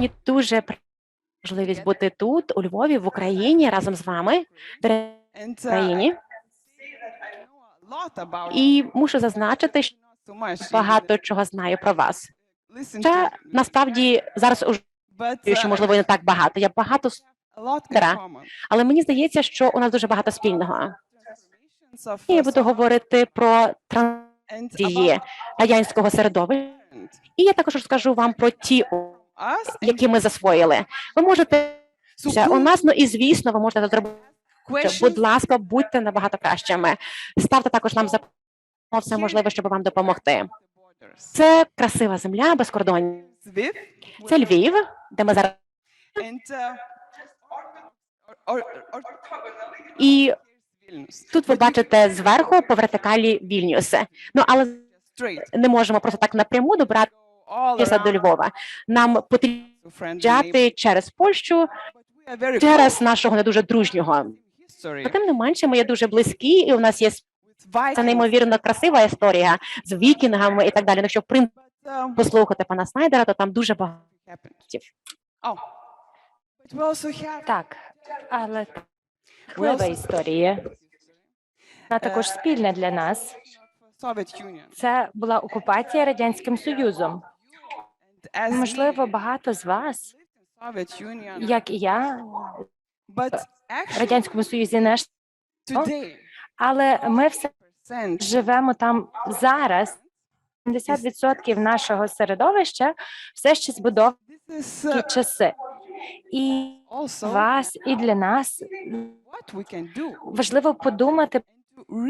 Мені дуже можливість бути тут, у Львові, в Україні, разом з вами, в uh, Україні. About І мушу зазначити, що багато чого знаю про вас. Це насправді зараз уже, що uh, можливо не так багато. Я багато, але мені здається, що у нас дуже багато спільного. І я uh, буду говорити про and трансдії радянського середовища. І я також розкажу вам про ті, які ми засвоїли. Ви можете у нас, ну і звісно, ви можете зробити. Будь ласка, будьте набагато кращими. Ставте також нам за все можливе, щоб вам допомогти. Це красива земля без кордонів. Це Львів, де ми зараз. uh, І тут ви бачите зверху по вертикалі Вільнюси. Ну але не можемо просто так напряму добратися all до Львова. Нам потрібно через Польщу, через нашого не дуже дружнього. тим не менше, ми є дуже близькі, і у нас є це неймовірно красива історія з вікінгами і так далі. Ну, Якщо в принципі um, послухати пана Снайдера, то там дуже багато. Oh, Так, але we жахлива історія. Вона також Е, спільна для нас. Це була окупація радянським союзом. As Можливо, багато з вас, як і я, в радянському союзі не але ми все живемо там зараз. 70% нашого середовища все ще збудовані uh, часи. І вас, і для нас важливо подумати,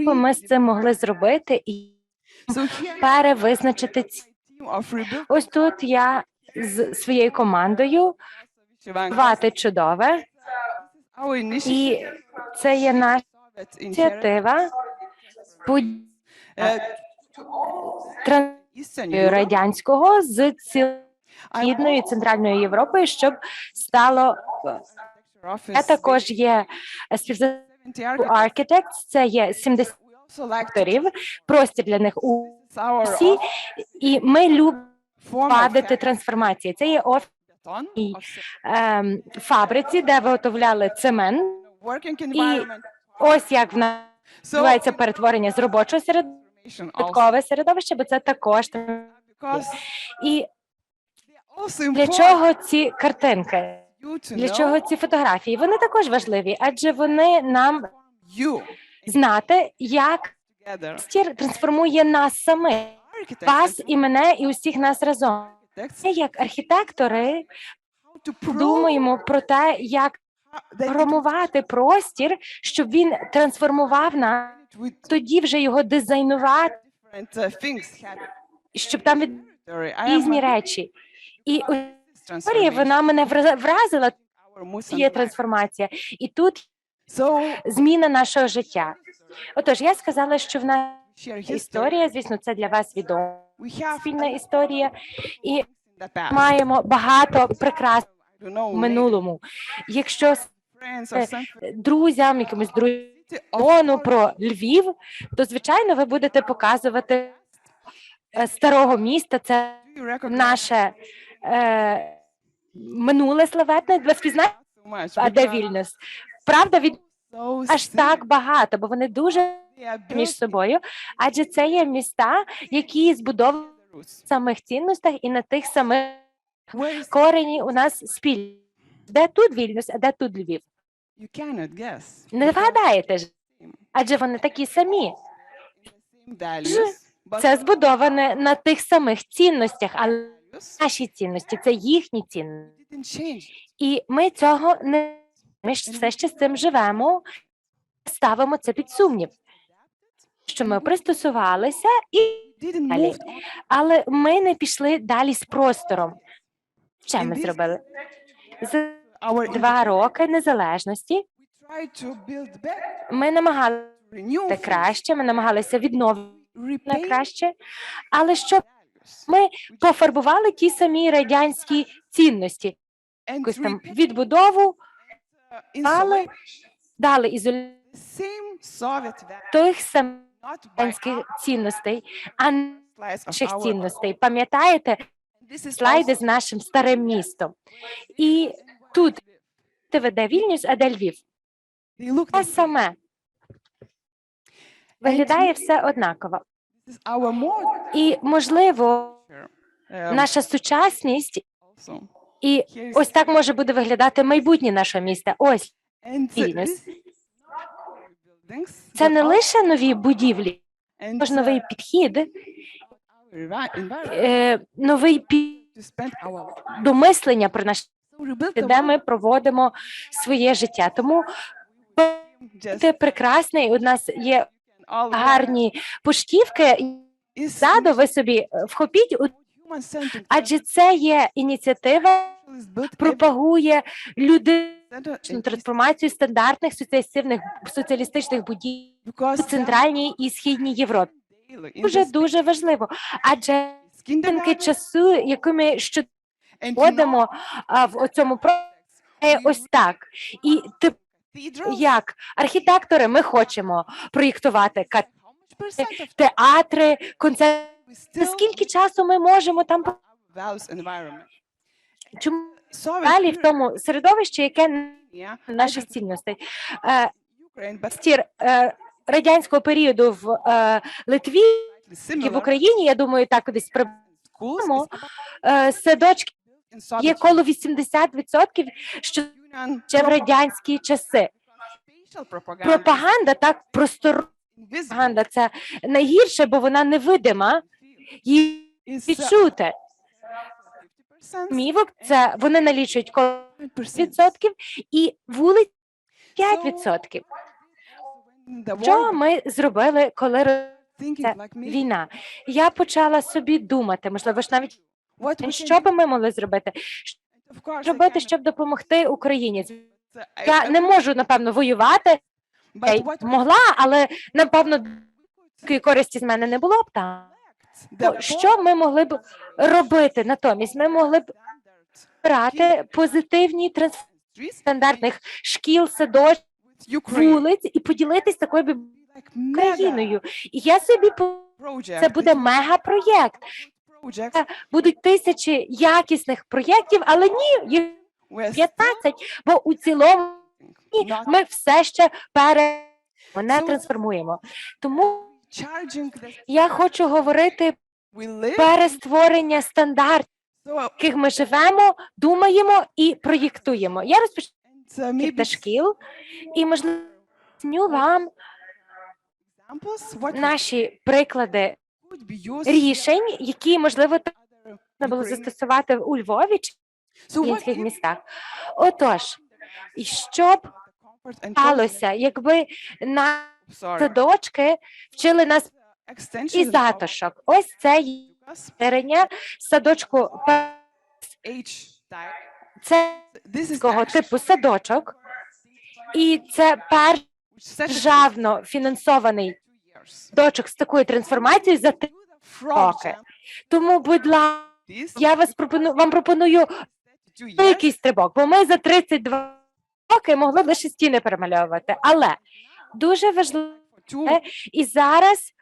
що ми з цим могли зробити і перевизначити ці. Ось тут я з своєю командою. Вати чудове, і це є наша ініціатива. Europe. радянського з і Центральною Європою, щоб стало я також є співзасновником 70 architects. Це є 70 We also авторів, простір для них у всі, і ми любимо падати трансформації. Це є офіс і- ем, фабриці, де виготовляли цемент. environment. Ось як в нас відбувається перетворення з робочого середовища середовище, бо це також і для чого ці картинки? Для чого ці фотографії? Вони також важливі, адже вони нам знати, як. Стір трансформує нас самих, вас і мене, і усіх нас разом. Ми, як архітектори, думаємо про те, як промувати простір, щоб він трансформував нас, тоді вже його дизайнувати, uh, щоб там від різні речі. І історія вона мене вра- вразила. Є трансформація, і тут зміна нашого життя. Отож, я сказала, що в нас історія, звісно, це для вас відома спільна історія, і маємо багато know, в минулому. Якщо е, друзям, якимось друзям про Львів, то звичайно ви будете показувати е, старого міста. Це наше е, минуле славетне. Ви впізнаєте, а де Вільнюс? Правда, від аж так багато, бо вони дуже між собою, адже це є міста, які збудовані на самих цінностях і на тих самих корені у нас спільні. Де тут Вільнюс, а де тут Львів? Не вгадаєте ж, адже вони такі самі. Це збудоване на тих самих цінностях, але наші цінності це їхні цінності. І ми цього не ми ж все ще з цим живемо, ставимо це під сумнів. Що ми пристосувалися, і Далі. але ми не пішли далі з простором. Що ми зробили? За два роки незалежності ми намагалися краще, ми намагалися відновити краще, але values, ми пофарбували ті самі радянські цінності, якусь там відбудову, але дали ізоляцію values, тих самих цінностей, а of наших цінностей. Пам'ятаєте, слайди з нашим старим містом. І тут ТВД Вільнюс, а де Львів. Те саме. Виглядає все однаково. І, можливо, um, наша сучасність. І ось так може буде виглядати майбутнє нашого міста. Ось buildings це не лише нові будівлі, тож новий підхід, е, новий пі- to spend our life. до мислення про наш, So rebuild the де ми проводимо своє життя. Тому ти прекрасний. У нас є гарні пушківки. is Ззаду ви собі е, вхопіть. Адже це є ініціатива, пропагує людину. трансформацію стандартних соціалістичних соціалістичних будівель у центральній і східній Європі. Дуже дуже важливо, адже ринки часу, які ми що в цьому проєкті, ось так. І ти як архітектори, ми хочемо проєктувати театри, концерти. Скільки часу ми можемо там чому далі в тому середовищі, яке наших цінностей? Е, стір е, радянського періоду в е, Литві і в Україні, я думаю, так десь е, садочки є коло 80%, що ще в радянські часи. Пропаганда так просто пропаганда це найгірше, бо вона невидима. Її відчути. Мівок це вони налічують коло відсотків і вулиць 5%. Що ми зробили, коли це війна? Я почала собі думати, можливо ж навіть що би ми могли зробити, зробити, щоб допомогти Україні. Я не можу напевно воювати. Я могла, але напевно користі з мене не було б там. Ну, Що ми могли б робити натомість? Ми могли б брати позитивні стандартних шкіл, садочків, вулиць і поділитись такою країною. І я собі це буде мегапроєкт. Будуть тисячі якісних проєктів, але ні, їх 15, бо у цілому ми все ще пере не трансформуємо. Тому я хочу говорити перестворення стандартів, в яких ми живемо, думаємо і проєктуємо. Я розпочну та шкіл і можливо вам наші приклади рішень, які можливо можна було застосувати у Львові чи в інших містах. Отож, і що сталося, якби на садочки вчили нас і затишок? Ось це є садочку. Це такого типу садочок, і це перший державно фінансований садочок з такою трансформацією за три роки. Тому, будь ласка, я вас пропоную вам пропоную великий стрибок, бо ми за 32 роки могли б лише стіни перемальовувати. Але дуже важливо, і зараз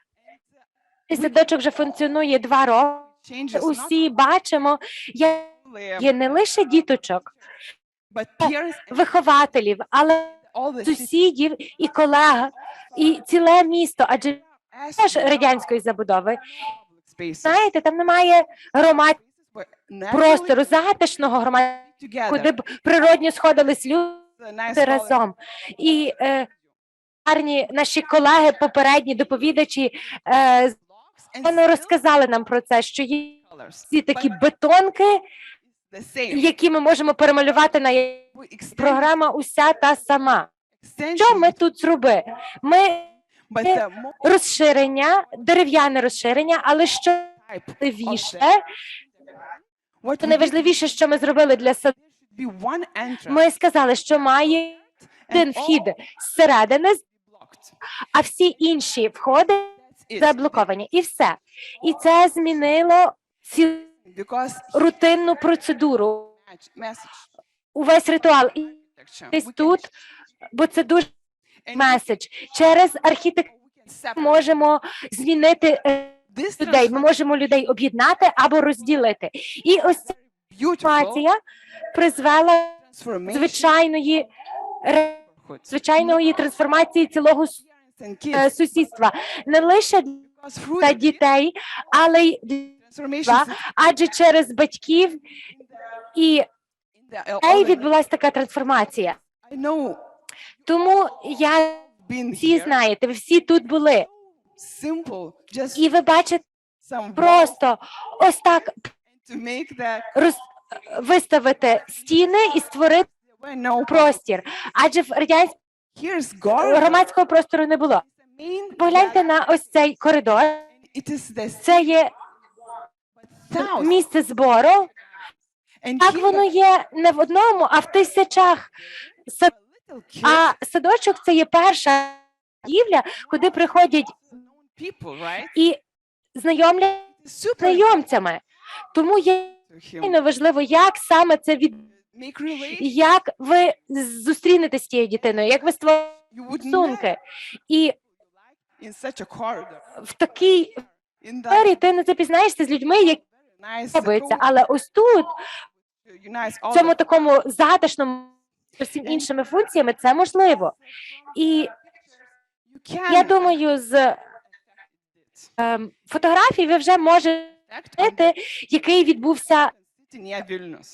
цей садочок вже функціонує два роки. Усі бачимо, я є не лише діточок, вихователів, але сусідів і колег, і ціле місто, адже теж радянської забудови. Знаєте, там немає громад простору, затишного громад, куди б природньо сходились люди разом. І е, гарні наші колеги, попередні доповідачі, е, вони розказали нам про це, що є ці такі бетонки, які ми можемо перемалювати на програма уся та сама. Що ми тут зробили? Ми розширення, дерев'яне розширення, але що найважливіше, то найважливіше, що ми зробили для саду, ми сказали, що має один вхід зсередини, а всі інші входи заблоковані. І все. І це змінило цю рутинну процедуру, увесь ритуал. І десь тут, бо це дуже меседж. Через архітектуру можемо змінити е, людей. Ми можемо людей об'єднати або розділити. І ось ця інформація призвела звичайної. Звичайної трансформації цілого е, сусідства. Не лише для дітей, але й для- адже через батьків і дітей відбулася така трансформація. I Тому я всі знаєте, ви всі тут були, і ви бачите просто ось так роз... виставити стіни і створити no простір. Адже в радянському громадського простору не було. Погляньте на ось цей коридор. Це є місце збору. Так воно є не в одному, а в тисячах. А садочок це є перша будівля, куди приходять і знайомляться знайомцями. Тому є важливо, як саме це від як ви зустрінетесь з тією дитиною, як ви стосунки. І в такій сфері ти не запізнаєшся з людьми, які подобаються. Але ось тут, в цьому такому затишному з усім іншими функціями, це можливо. І я думаю, з ем, фотографій ви вже можете який відбувся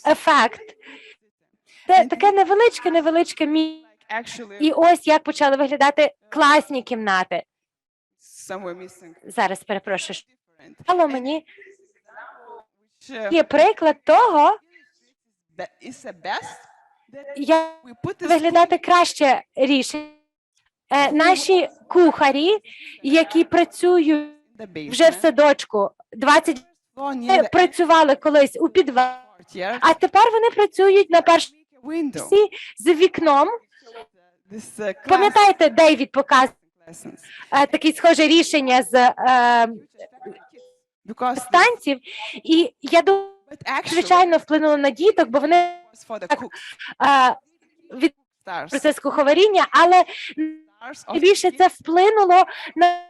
ефект. Це таке невеличке, невеличке мі. like actually І ось як почали виглядати класні кімнати. Зараз перепрошую. Стало мені uh, є приклад того, як виглядати краще рішення. Е, наші кухарі, які працюють вже в садочку, 20 floor near е, the працювали колись у підвалі, а тепер вони працюють на a window. Поверсі з вікном. this uh, class Пам'ятаєте, Дейвід показує е, таке схоже рішення з е, because станців, і я думаю, actually звичайно вплинуло на діток, бо вони так, е, від stars. процес куховаріння, але найбільше це вплинуло на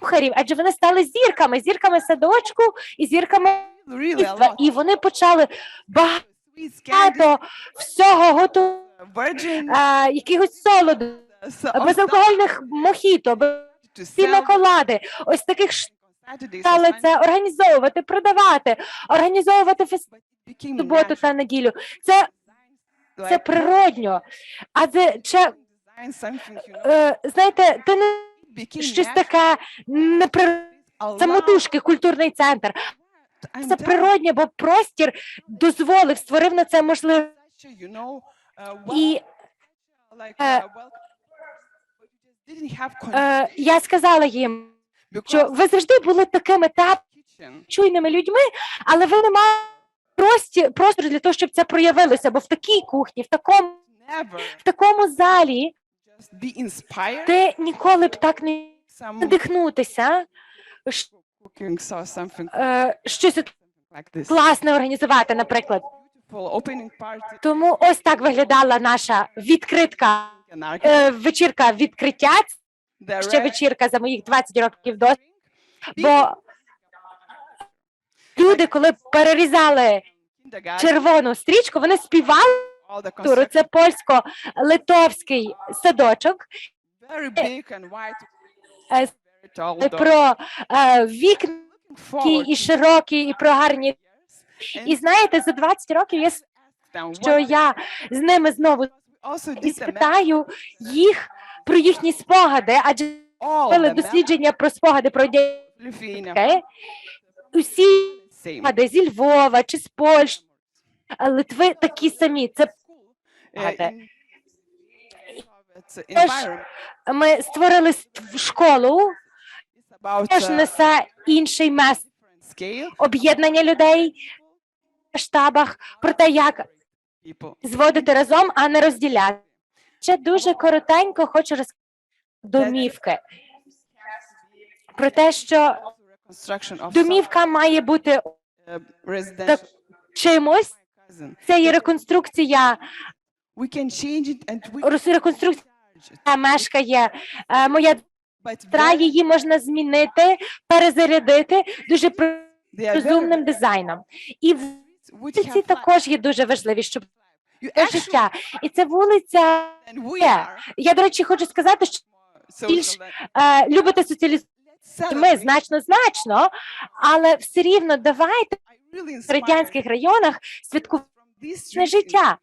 кухарів, адже вони стали зірками, зірками садочку і зірками really І вони почали багато sweet всього готувати, virgin. е, якихось солоду, безалкогольних мохіто, пінаколади, ось таких стали це організовувати, продавати, організовувати фестиваль суботу та неділю. Це, це природньо. Чи, something you know? е, знаєте, ти не щось таке непри... allow- самотужки, культурний центр. Це природньо, бо простір дозволив, створив на це можливість. uh, І е, uh, е, я сказала їм, що ви завжди були такими та чуйними людьми, але ви не мали прості, простору для того, щоб це проявилося. Бо в такій кухні, в такому, в такому залі ти ніколи б так не надихнутися, щ- е, щось класне організувати, наприклад. Тому ось так виглядала наша відкритка, е, вечірка відкриття. Ще вечірка за моїх 20 років big Бо люди, коли перерізали червону стрічку, вони співали туру. Це польсько-литовський садочок е, про е, вікна і широкі, і про гарні. І знаєте, за 20 років я що я з ними знову і спитаю їх про їхні спогади, адже робили дослідження про спогади про дітей. Усі спогади зі Львова чи з Польщі, Литви такі самі. Це Спогади. Тож, ми створили ст- школу, теж uh, несе інший мес об'єднання людей в штабах про те, як зводити разом, а не розділяти. Ще дуже коротенько хочу розказати домівки. Про те, що домівка має бути uh, чимось. Це є реконструкція, реконструкція мешкає е, моя Тра її можна змінити, перезарядити дуже розумним дизайном. І which вулиці також є дуже важливі, щоб життя. І це вулиця. Я, до речі, хочу сказати, що більш е, любите соціалізм Let's ми значно значно, але все рівно давайте в радянських районах святкувати життя.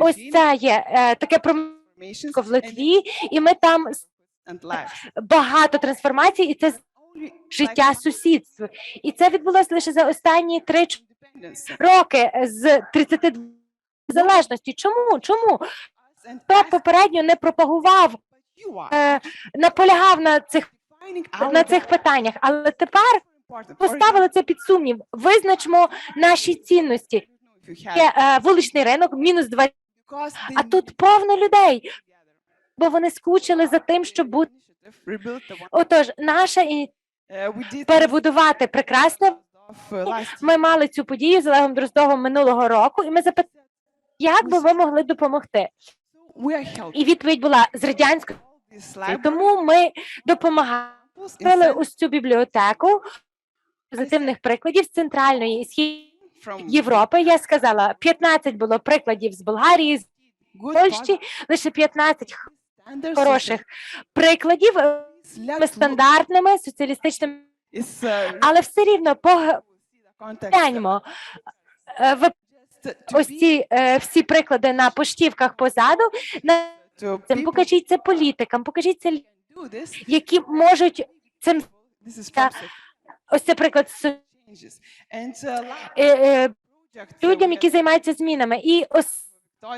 Ось це є е, таке transformations в Литві, і ми там багато трансформацій, і це життя like сусідства. І це відбулося лише за останні 3 independence. роки з 32 залежності. Чому? Чому? Хто попередньо не пропагував, е, наполягав на цих на цих питаннях, але тепер поставили це під сумнів. Визначмо наші цінності. Є е, вуличний ринок, мінус 20, because they а тут повно людей, бо вони скучили за тим, щоб бути. Отож, наша і did перебудувати прекрасне. year. Ми мали цю подію з Олегом Дроздовим минулого року, і ми запитали, як би ви могли допомогти. І відповідь була з радянської. Тому ми допомагали ось цю бібліотеку позитивних прикладів з центральної і східної Європи. Я сказала, 15 було прикладів з Болгарії, з Польщі, лише 15 хороших прикладів е, стандартними соціалістичними, uh, але все рівно погляньмо. е, Ви ось ці е, всі приклади на поштівках позаду. Цим покажіть це політикам, покажіть це, які можуть цим ось це приклад uh, е, е, людям, які займаються змінами. І ось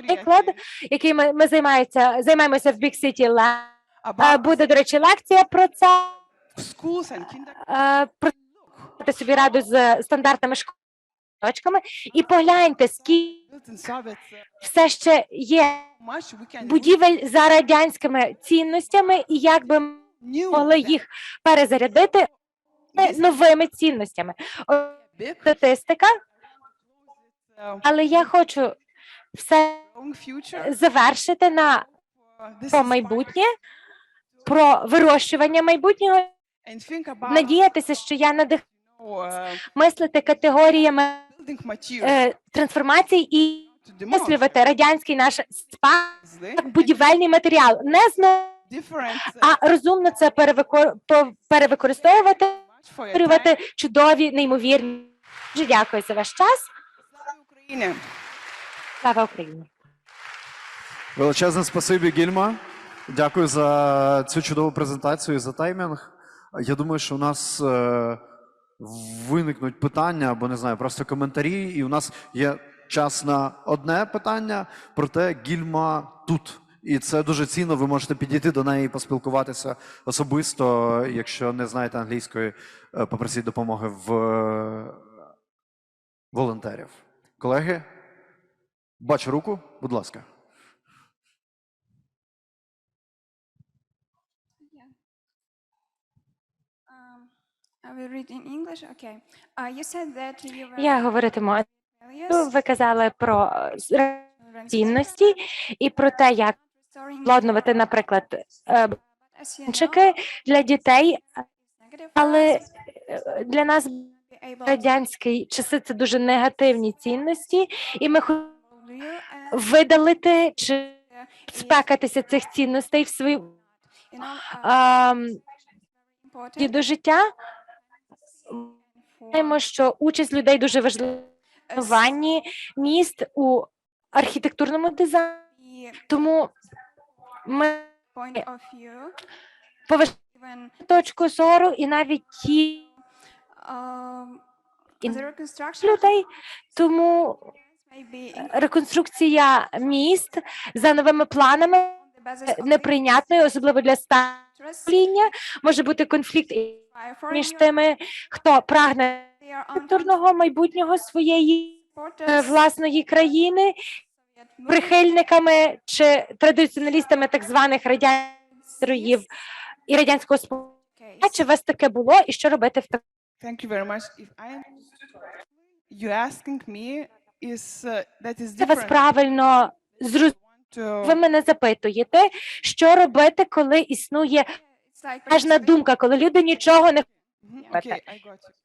приклад, який ми, ми займаємося, займаємося в Big City Lab. Буде, до речі, лекція про це. Про собі раду з стандартними школочками. І погляньте, скільки uh, все ще є будівель за радянськими цінностями, і як би ми могли їх перезарядити новими цінностями. Статистика, але я хочу все завершити на про майбутнє, про вирощування майбутнього, надіятися, що я надих uh, мислити категоріями е, трансформацій і мислювати радянський наш спад. Як будівельний матеріал. Не знову, а розумно це перевикор... перевикористовувати, створювати чудові, неймовірні. Дуже дякую за ваш час. Слава Україні! Слава Україні! Величезне спасибі, Гільма. Дякую за цю чудову презентацію і за таймінг. Я думаю, що у нас е, виникнуть питання або не знаю, просто коментарі, і у нас є час на одне питання, проте Гільма тут. І це дуже цінно. Ви можете підійти до неї і поспілкуватися особисто. Якщо не знаєте англійської, е, попросіть допомоги в е, волонтерів. Колеги, бачу руку, будь ласка. Um. Uh, Я говоритиму. Ви казали про цінності і про те, як владнувати, наприклад, е, чеки для дітей, але е, для нас радянські часи це дуже негативні цінності, і ми хочемо видалити чи спекатися цих цінностей в свої і до життя. Знаємо, що участь людей дуже важлива в міст у архітектурному дизайні. Тому ми even точку зору і навіть ті of людей. Тому in реконструкція міст за новими планами неприйнятною, особливо для старого покоління. Може бути конфлікт між тими, хто прагне архітектурного майбутнього своєї е, власної країни, прихильниками чи традиціоналістами так званих радянських і радянського спорту. Чи у вас таке було, і що робити в такому? Thank you very much. If I you asking me is uh, that is Це вас правильно to Ви мене запитуєте, що робити, коли існує важна думка, коли люди нічого не But okay, I got you.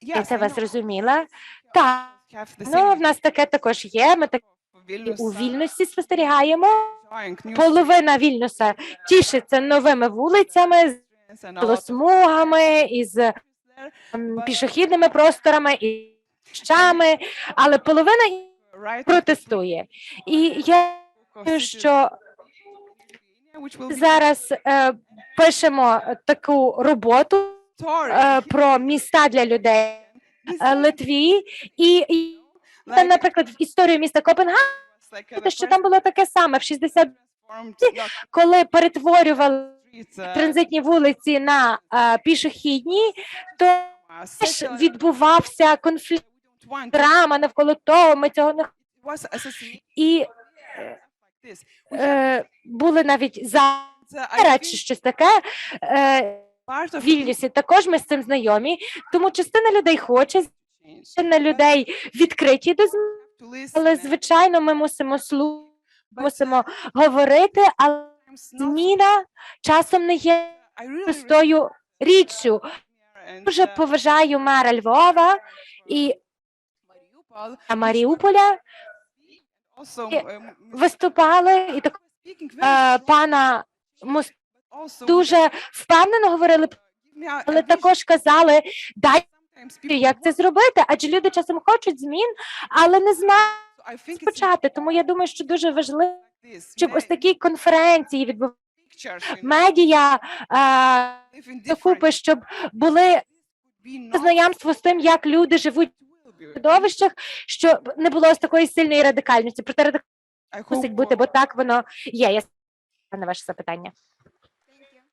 Я це вас зрозуміла. Так, ну в нас таке також є. Ми так у Вільнюсі спостерігаємо. Половина Вільнюса тішиться новими вулицями, з of велосмугами, із пішохідними просторами і щами, але половина протестує. І я думаю, що зараз е, пишемо таку роботу е, про міста для людей Литві, і, і наприклад, в історію міста Копенгаген, що там було таке саме в 60 коли перетворювали uh, транзитні вулиці на е, пішохідні, то теж відбувався конфлікт, драма навколо того. Ми цього не і е, були навіть it's, uh, чи щось таке. Е, в Вільнюсі також ми з цим знайомі, тому частина людей хоче, частина людей відкриті до змін, але звичайно ми мусимо слухати, мусимо говорити, але зміна часом не є простою річчю. Дуже uh, поважаю мера Львова і Маріуполя. Е, um, Виступали і так е, пана also дуже впевнено говорили, але також казали, дайте як це зробити, адже люди часом хочуть змін, але не знають почати. Тому я думаю, що дуже важливо, щоб ось такі конференції відбувалися медіа е, докупи, щоб були знайомство з тим, як люди живуть в середовищах, щоб не було ось такої сильної радикальності. Проте радикальність мусить бути, бо так воно є. Я на ваше запитання.